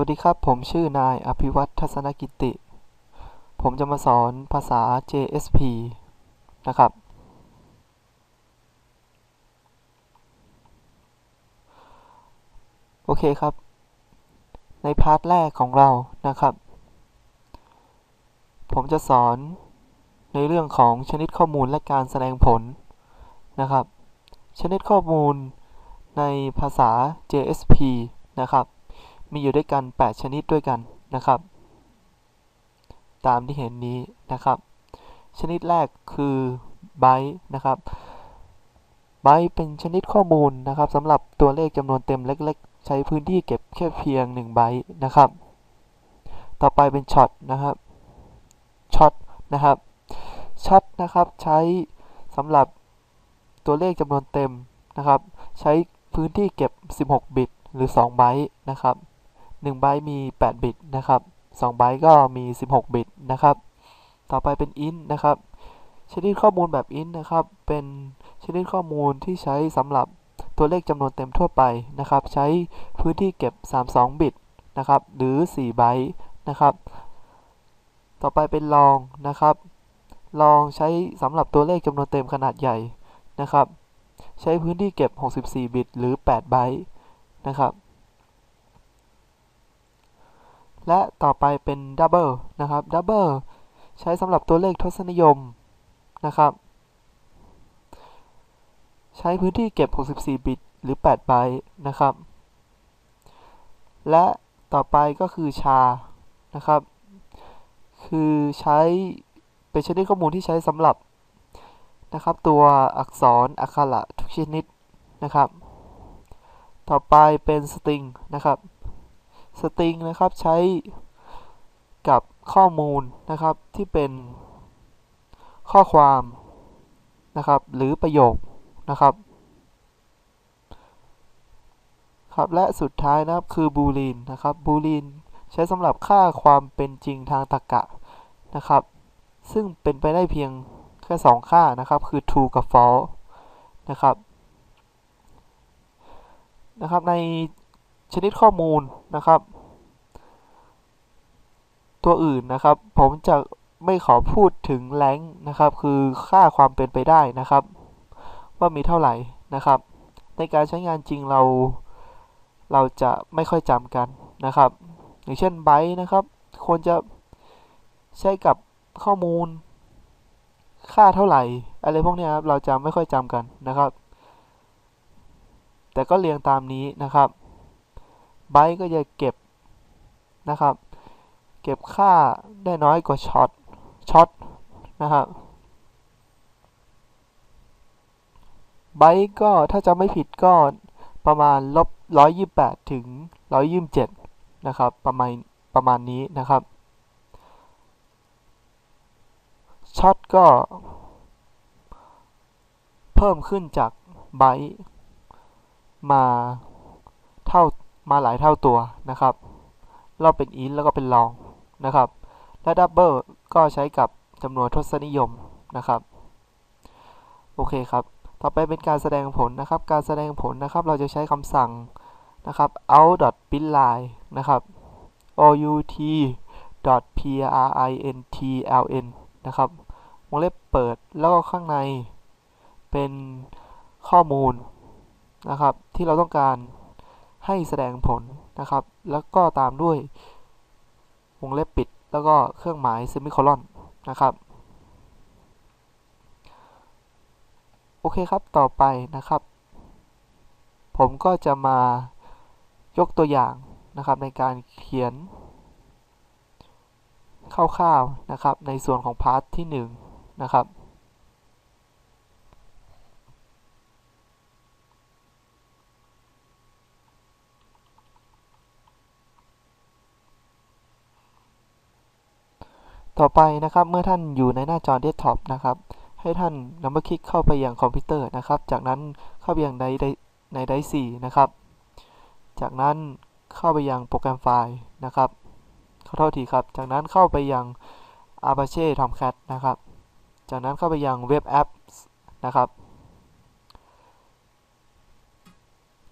วัสดีครับ ผมชื่อนายอภิวัตทัศนกิติ ผมจะมาสอนภาษา JSP นะครับ โอเคครับ ในพาร์ทแรกของเรานะครับ ผมจะสอนในเรื่องของชนิดข้อมูลและการแสดงผลนะครับ ชนิดข้อมูลในภาษา JSP นะครับ มีอยู่ด้วยกัน 8 ชนิดด้วยกันนะครับ ตามที่เห็นนี้นะครับ ชนิดแรกคือไบต์นะครับไบต์เป็นชนิดข้อมูลนะครับสำหรับตัวเลขจำนวนเต็มเล็ก ๆ ใช้พื้นที่เก็บแค่เพียง1ไบต์นะครับ ต่อไปเป็นช็อตนะครับช็อตนะครับช็อตนะครับใช้สำหรับตัวเลขจำนวนเต็มนะครับ ใช้พื้นที่เก็บ 16 บิตหรือ 2 ไบต์นะครับ 1ไบต์มี 8 บิตนะครับ2ไบต์ก็มี 16 บิตนะครับ ต่อไปเป็น int นะครับชนิดข้อมูลแบบ int นะครับ เป็นชนิดข้อมูลที่ใช้สำหรับตัวเลขจำนวนเต็มทั่วไปนะครับ ใช้พื้นที่เก็บ 32 บิตนะครับ หรือ 4 ไบต์นะครับ ต่อไปเป็น long นะครับ long ใช้สำหรับตัวเลขจำนวนเต็มขนาดใหญ่นะครับ ใช้พื้นที่เก็บ 64 บิต หรือ 8 ไบต์นะครับ และต่อไปเป็น double นะครับ double ใช้สำหรับตัวเลขทศนิยมนะครับ ใช้พื้นที่เก็บ 64 บิต หรือ 8 ไบต์นะครับ และต่อไปก็คือ char นะครับ คือใช้เป็นชนิดข้อมูลที่ใช้สำหรับนะครับตัวอักษรอักขระทุกชนิดนะครับ ต่อไปเป็น string นะครับ string นะครับใช้กับข้อมูลนะครับที่เป็นข้อความนะครับ หรือประโยคนะครับครับและสุดท้ายนะครับคือ boolean นะครับ boolean ใช้สำหรับค่าความเป็นจริงทางตรรกะนะครับ ซึ่งเป็นไปได้เพียงแค่2ค่านะครับ คือ true กับ false นะครับนะครับใน ชนิดข้อมูลนะครับ ตัวอื่นนะครับ ผมจะไม่ขอพูดถึงแรงนะครับ คือค่าความเป็นไปได้นะครับ ว่ามีเท่าไหร่นะครับ ในการใช้งานจริงเรา เราจะไม่ค่อยจำกันนะครับ อย่างเช่นไบต์นะครับควรจะใช้กับข้อมูล ค่าเท่าไหร่ อะไรพวกนี้ครับเราจะไม่ค่อยจำกันนะครับ แต่ก็เรียงตามนี้นะครับ ไบต์ก็จะเก็บนะครับ เก็บค่าได้น้อยกว่าช็อตช็อตนะครับไบต์ก็ถ้าจะไม่ผิดก็ประมาณลบ128ถึง127นะครับประมาณประมาณนี้นะครับช็อตก็ เพิ่มขึ้นจากไบต์มาเท่า มาหลายเท่าตัวนะครับเราเป็น int แล้วก็เป็น long นะครับ และ double ก็ใช้กับจำนวนทศนิยมนะครับ โอเคครับ ต่อไปเป็นการแสดงผลนะครับ การแสดงผลนะครับ เราจะใช้คำสั่งนะครับ out.println นะครับ out .println นะครับ วงเล็บเปิด แล้วก็ข้างในเป็นข้อมูลนะครับ ที่เราต้องการ ให้แสดงผลนะครับ แล้วก็ตามด้วยวงเล็บปิด แล้วก็เครื่องหมายเซมิโคลอนนะครับ โอเคครับต่อไปนะครับ ผมก็จะมายกตัวอย่างนะครับในการเขียนคร่าวๆนะครับในส่วนของพาร์ทที่1นะครับ ต่อไปนะครับเมื่อท่านอยู่ในหน้าจอเดสก์ท็อปนะครับให้ท่านดับเบิลคลิกเข้าไปยังคอมพิวเตอร์นะครับ จากนั้นเข้าไปยังในในไดร์สี่นะครับ จากนั้นเข้าไปยังโปรแกรมไฟล์นะครับขอโทษทีครับ จากนั้นเข้าไปยัง Apache Tomcat นะครับ จากนั้นเข้าไปยังเว็บแอปนะครับ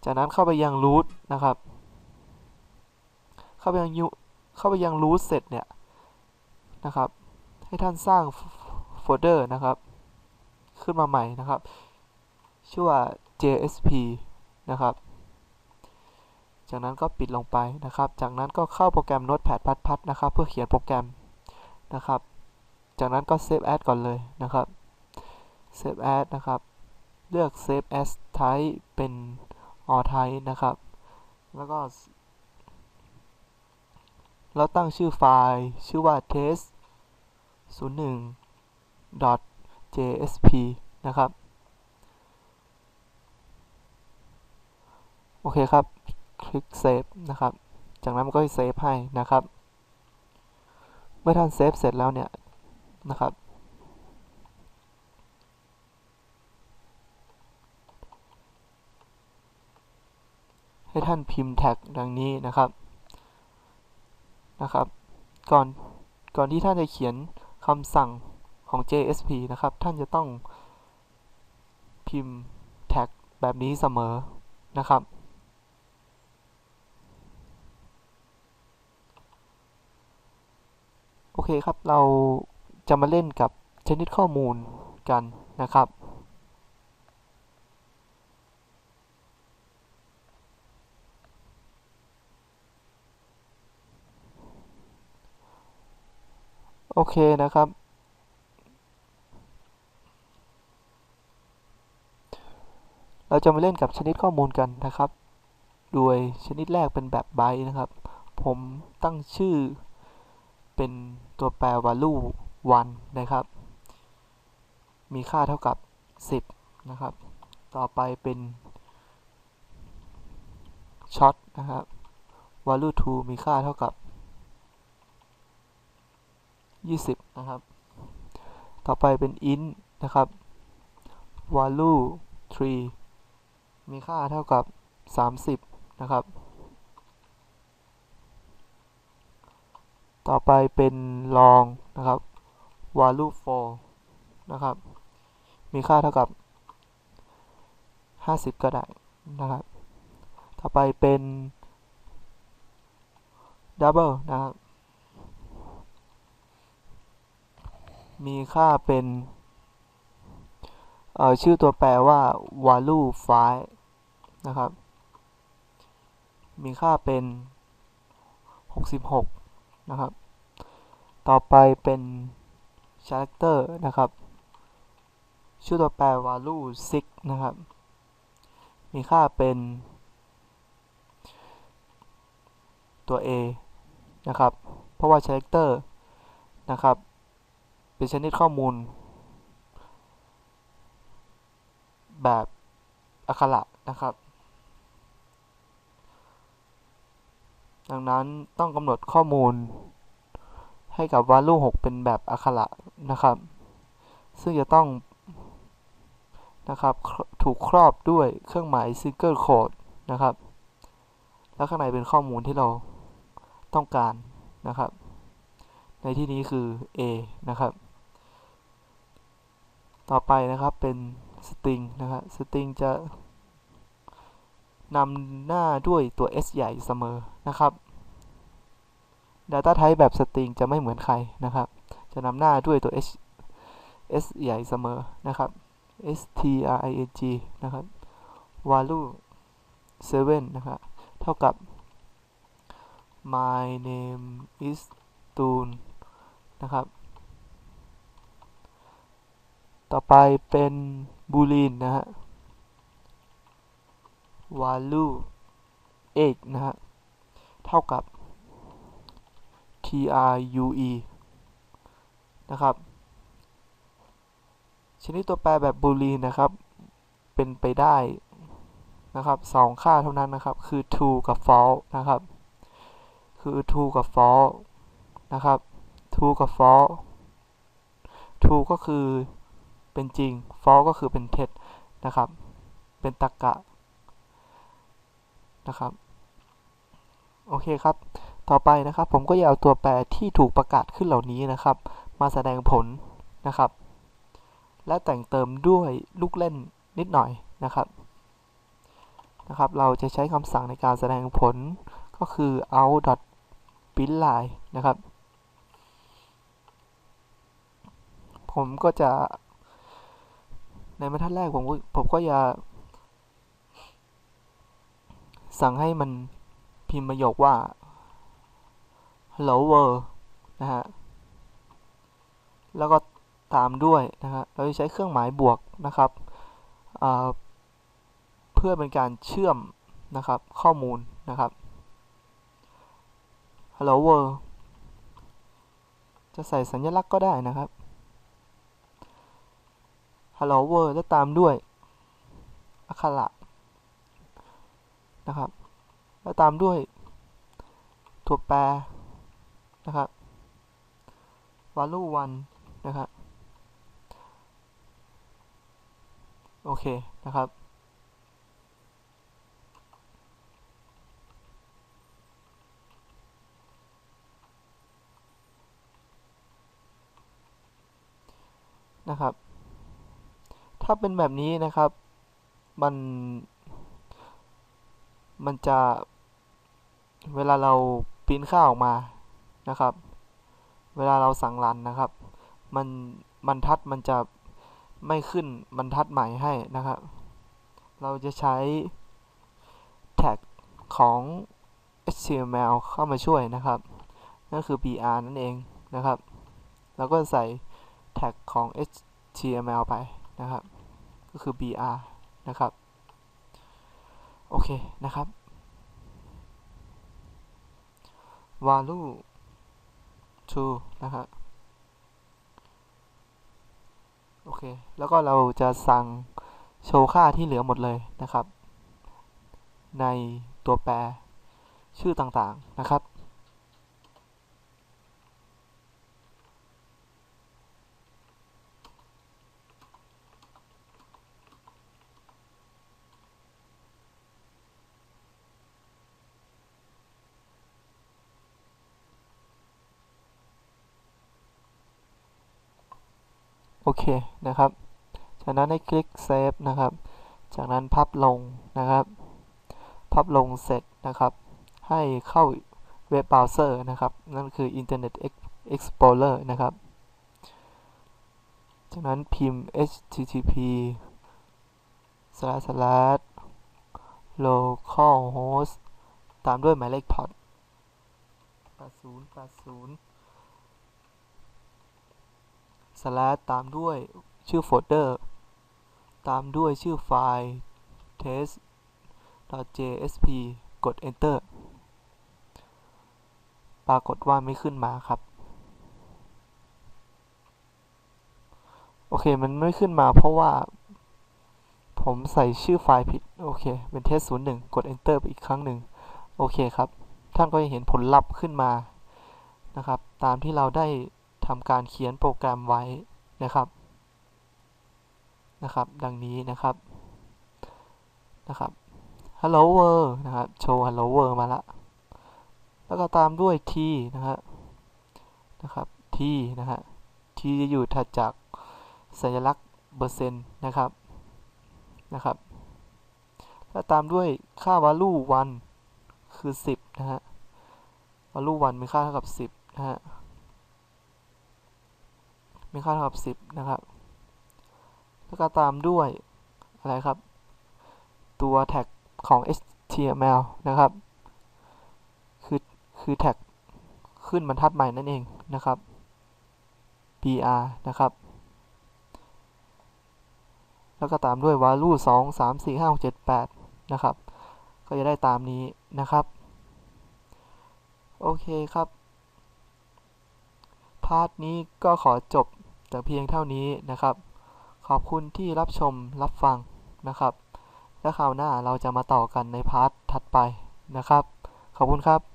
จากนั้นเข้าไปยัง root นะครับ เข้าไปยังยูเข้าไปยัง root เสร็จเนี่ย นะครับ ให้ท่านสร้างโฟลเดอร์นะครับ ขึ้นมาใหม่นะครับ ชื่อว่า JSP นะครับ จากนั้นก็ปิดลงไปนะครับ จากนั้นก็เข้าโปรแกรม Notepad พัดๆนะครับ เพื่อเขียนโปรแกรมนะครับ จากนั้นก็ Save As ก่อนเลยนะครับ Save As นะครับ เลือก Save As Type เป็น All Type นะครับ แล้วก็เราตั้งชื่อไฟล์ ชื่อว่า test 01 .jsp นะครับ โอเคครับ คลิก Save นะครับ จากนั้นมันก็เซฟให้นะครับ เมื่อท่านเซฟเสร็จแล้วเนี่ยนะครับ ให้ท่านพิมพ์แท็กดังนี้นะครับ นะครับ ก่อน ก่อนที่ท่านจะเขียน คำสั่งของ JSP นะครับ ท่านจะต้องพิมพ์แท็กแบบนี้เสมอนะครับ โอเคครับเราจะมาเล่นกับชนิดข้อมูลกันนะครับ โอเคนะครับ เราจะมาเล่นกับชนิดข้อมูลกันนะครับ โดยชนิดแรกเป็นแบบไบต์นะครับ ผมตั้งชื่อเป็นตัวแปร value 1 นะครับ มีค่าเท่ากับ 10 นะครับ ต่อไปเป็น short นะครับ value 2 มีค่าเท่ากับ 20 นะครับ ต่อไปเป็น int นะครับ value 3 มีค่าเท่ากับ 30 นะครับ ต่อไปเป็นลองนะครับ value 4 นะครับ มีค่าเท่ากับ 50 ก็ได้นะครับ ต่อไปเป็น double นะครับ มีค่าเป็นเอ่อชื่อตัวแปรว่า value 5นะครับ มีค่าเป็น 66 นะครับ ต่อไปเป็น character นะครับ ชื่อตัวแปร value 6 นะครับ มีค่าเป็นตัว a นะครับ เพราะว่า character นะครับ เป็นชนิดข้อมูล แบบอักขระนะครับ ดังนั้นต้องกำหนดข้อมูล ให้กับ value 6 เป็นแบบอักขระนะครับ ซึ่งจะต้องนะครับถูกครอบด้วยเครื่องหมาย single quote นะครับ แล้วข้างในเป็นข้อมูลที่เราต้องการนะครับ ในที่นี้คือ a นะครับ ต่อไปนะครับเป็น string นะครับ string จะนำหน้าด้วยตัว s ใหญ่เสมอนะครับ Data Type แบบ string จะไม่เหมือนใครนะครับ จะนำหน้าด้วยตัว s s ใหญ่เสมอนะครับ string นะครับ value 7นะครับเท่ากับ my name is Tun นะครับ ต่อไปเป็น boolean นะฮะ value 8นะฮะ เท่ากับ true นะครับ ชนิดตัวแปรแบบ boolean นะครับ เป็นไปได้นะครับสองค่าเท่านั้นนะครับ คือ true กับ false นะครับ คือ true กับ false นะครับ true กับ false true ก็คือ เป็นจริง false ก็คือเป็นเท็จนะครับ เป็นตรรกะนะครับ โอเคครับ ต่อไปนะครับ ผมก็จะเอาตัวแปรที่ถูกประกาศขึ้นเหล่านี้นะครับ มาแสดงผลนะครับ และแต่งเติมด้วยลูกเล่นนิดหน่อยนะครับ นะครับ เราจะใช้คำสั่งในการแสดงผลก็คือ out ปริ้นลายนะครับ ผมก็จะ ในบรรทัดแรกผมก็ผมก็จะสั่งให้มันพิมพ์ประโยคว่า hello world นะฮะ แล้วก็ตามด้วยนะฮะ เราจะใช้เครื่องหมายบวกนะครับ เพื่อเป็นการเชื่อมนะครับข้อมูลนะครับ hello world จะใส่สัญลักษณ์ก็ได้นะครับ hello world และตามด้วยอักขระนะครับ และตามด้วยตัวแปรนะครับ value 1นะครับ โอเคนะครับ ถ้าเป็นแบบนี้นะครับ มัน มันจะ เวลาเราปริ้นค่าออกมานะครับ เวลาเราสั่งรันนะครับ มันบรรทัดมันจะไม่ขึ้นบรรทัดใหม่ให้นะครับ เราจะใช้แท็กของ HTML เข้ามาช่วยนะครับ นั่นคือ br นั่นเองนะครับ แล้วก็ใส่แท็กของ HTML ไปนะครับ ก็คือ br นะครับ โอเคนะครับ value to นะครับโอเค แล้วก็เราจะสั่งโชว์ค่าที่เหลือหมดเลยนะครับ ในตัวแปรชื่อต่างๆนะครับ โอเคนะครับ จากนั้นให้คลิกเซฟนะครับ จากนั้นพับลงนะครับ พับลงเสร็จนะครับ ให้เข้าเว็บเบราว์เซอร์นะครับ นั่นคือ Internet Explorer นะครับ จากนั้นพิมพ์ http slash slash localhost ตามด้วยหมายเลขพอร์ต8080 slash ตามด้วยชื่อโฟลเดอร์ ตามด้วยชื่อไฟล์ test.jsp กด enter ปรากฏว่าไม่ขึ้นมาครับ โอเค มันไม่ขึ้นมาเพราะว่า ผมใส่ชื่อไฟล์ผิด โอเค เป็น test 01 กด enter ไปอีกครั้งหนึ่ง โอเคครับ ท่านก็จะเห็นผลลัพธ์ขึ้นมา นะครับ ตามที่เราได้ ทำการเขียนโปรแกรมไว้นะครับนะครับ ดังนี้นะครับนะครับ hello world นะครับโชว์ hello world มาละแล้วก็ตามด้วย t นะครับนะครับ t นะฮะ t จะอยู่ถัดจากสัญลักษณ์เปอร์เซ็นต์นะครับนะครับ แล้วตามด้วยค่า value 1คือ 10 นะฮะ value 1มีค่าเท่ากับ 10 นะฮะ มีค่าเท่ากับ 10 นะครับ แล้วก็ตามด้วย อะไรครับ ตัวแท็กของ HTML นะครับ คือ คือแท็กขึ้นบรรทัดใหม่นั่นเองนะครับ br นะครับ แล้วก็ตามด้วย value 2 3 4 5 6 7 8 นะครับ ก็จะได้ตามนี้นะครับ โอเคครับ พาร์ทนี้ก็ขอจบ แต่เพียงเท่านี้นะครับ ขอบคุณที่รับชมรับฟังนะครับ และคราวหน้าเราจะมาต่อกันในพาร์ทถัดไปนะครับ ขอบคุณครับ